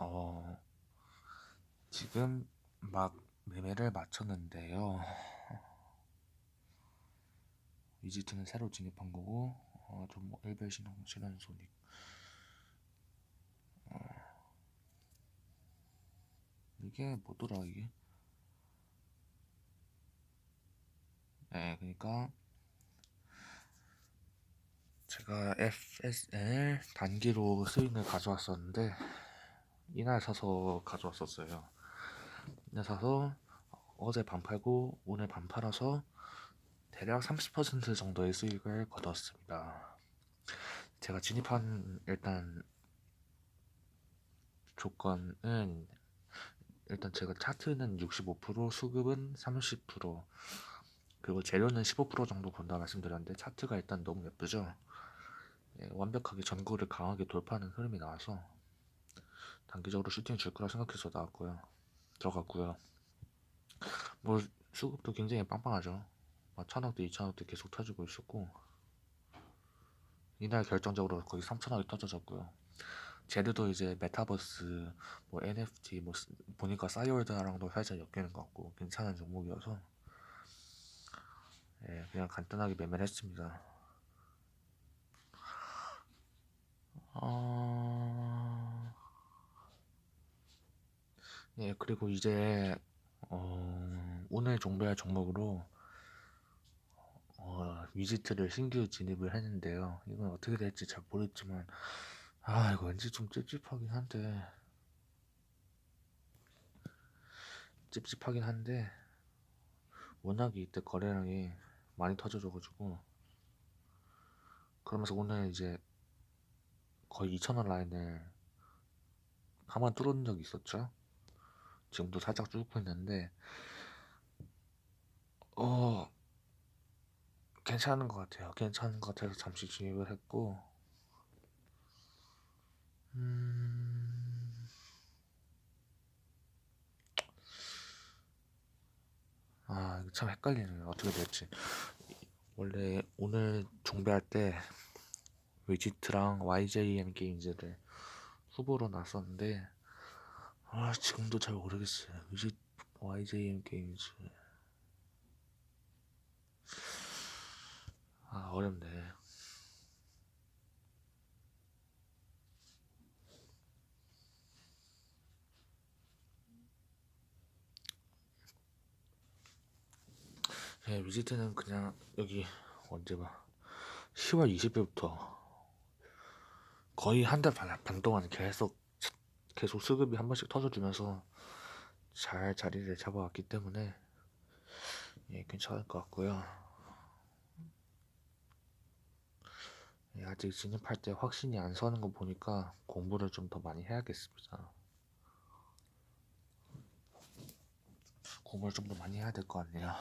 어, 지금 막 매매를 마쳤는데요. 위지트는 새로 진입한 거고, 어, 좀뭐 일별 실현 손익. 어, 이게 뭐더라 이게? 네, 그러니까 제가 FSL 단기로 스윙을 가져왔었는데 이날 사서 가져왔었어요. 이날 사서 어제 반 팔고 오늘 반 팔아서 대략 30% 정도의 수익을 거뒀습니다. 제가 진입한 일단 조건은 일단 제가 차트는 65% 수급은 30% 그리고 재료는 15% 정도 건다 말씀드렸는데 차트가 일단 너무 예쁘죠. 예, 완벽하게 전구를 강하게 돌파하는 흐름이 나와서 단기적으로 슈팅 줄 거라 생각해서 나왔고요. 들어갔고요. 뭐 수급도 굉장히 빵빵하죠. 막 천억대, 이천억대 계속 터지고 있었고 이날 결정적으로 거의 3천억이 터져졌고요. 재료도 이제 메타버스, 뭐 NFT, 뭐 스- 보니까 싸이월드랑도 살짝 엮이는 것 같고 괜찮은 종목이어서 예, 그냥 간단하게 매매를 했습니다. 예, 그리고 이제 어, 오늘 종배할 종목으로 어, 위지트를 신규 진입을 했는데요. 이건 어떻게 될지 잘 모르겠지만 아 이거 왠지 좀 찝찝하긴 한데 찝찝하긴 한데 워낙에 이때 거래량이 많이 터져져가지고 그러면서 오늘 이제 거의 2천원 라인을 한번 뚫은 적이 있었죠. 지금도 살짝 뚫고 있는데 어 괜찮은 것 같아요. 괜찮은 것 같아서 잠시 진입을 했고 음... 아 참 헷갈리네요. 어떻게 될지 원래 오늘 종배할 때 위지트랑 YJM 게임즈를 후보로 놨었는데 아 지금도 잘 모르겠어요. 위지 YJM 게임즈 아 어렵네. 예, 위지트는 그냥 여기 언제 봐 10월 20일부터 거의 한 달 반, 반 동안 계속 계속 수급이 한 번씩 터져주면서 잘 자리를 잡아왔기 때문에 예, 괜찮을 것 같고요. 예, 아직 진입할 때 확신이 안 서는 거 보니까 공부를 좀 더 많이 해야겠습니다. 공부를 좀 더 많이 해야 될 것 같네요.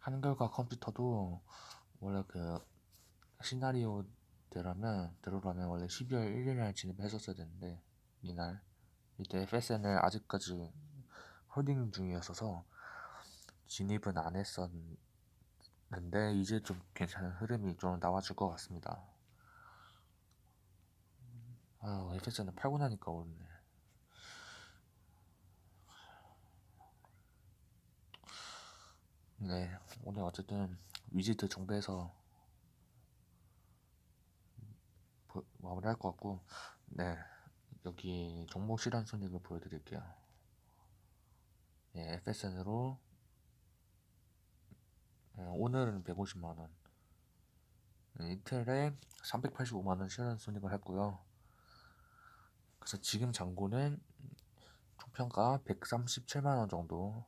한글과 컴퓨터도 원래 그 시나리오 대로면 대로라면 원래 12월 1일 날 진입했었어야 되는데 이날 이때 FSN을 아직까지 홀딩 중이었어서 진입은 안 했었는데 이제 좀 괜찮은 흐름이 좀 나와줄 것 같습니다. 아 FSN을 팔고 나니까 오르네. 네 오늘 어쨌든 위지트 정배에서 보- 마무리할 것 같고 네 여기 종목 실현 손익을 보여드릴게요. 예, FSN으로 오늘은 150만 원 이틀에 385만 원 실현 손익을 했고요. 그래서 지금 잔고는 총평가 137만 원 정도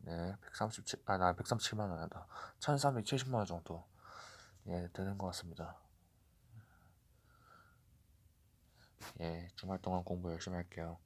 네, 137, 아, 나 137만원 아니다. 1370만 원 정도 예, 되는 것 같습니다. 예, 주말 동안 공부 열심히 할게요.